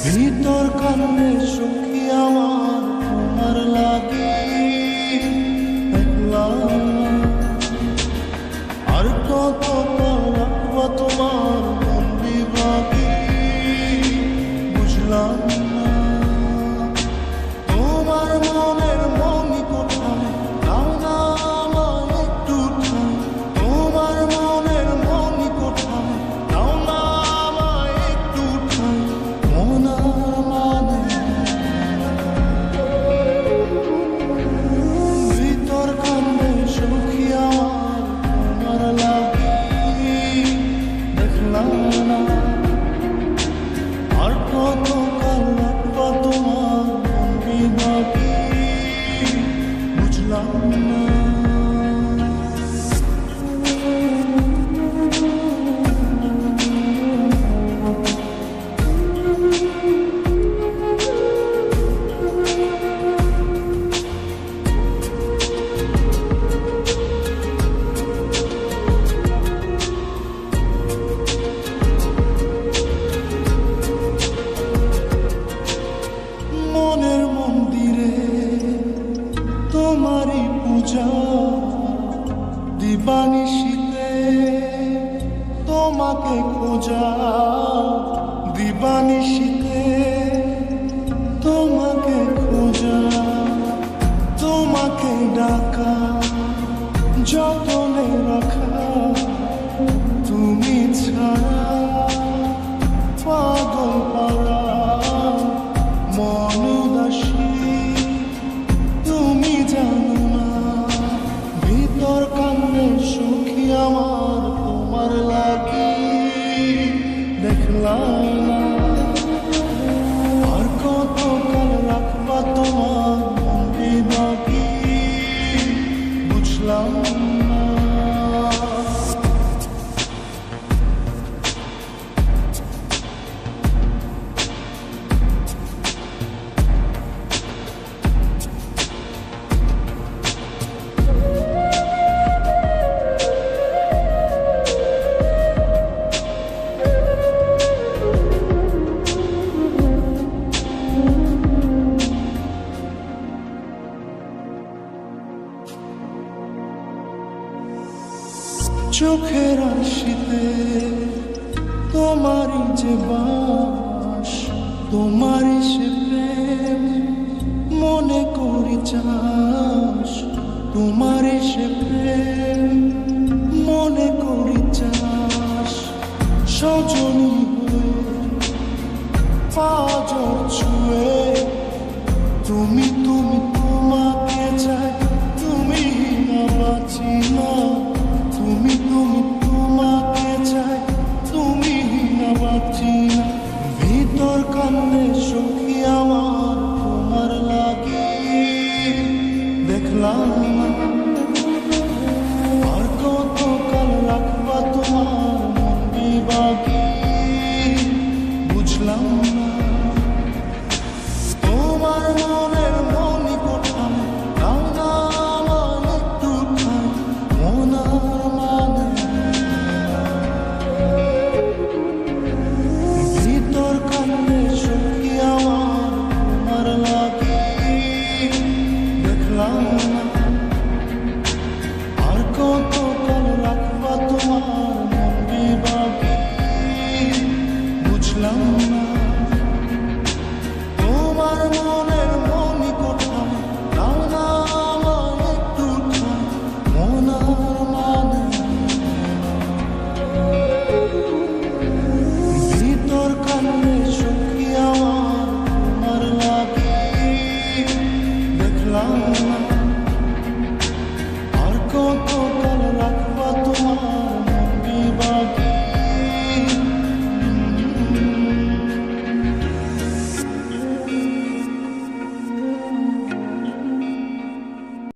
ভিতর কান্নে সুখী আমার তোমার লাগে। আর কত তোমার খোঁজা তোমাকে খোঁজা তোমাকে ডাকা রাখা তুমি ছাড়া পাগল পাড়া। চোখের আশিতে তোমারই যে বাস, তোমারই সে প্রেম মনে করি চাস। তোমারই সে প্রেম মনে করি চাস। সজনী হয়ে পাজর ছুঁয়ে তুমি তুমি চাই দেখলাম আর কত কাল রাখবা তোমার মন বুঝলাম lama.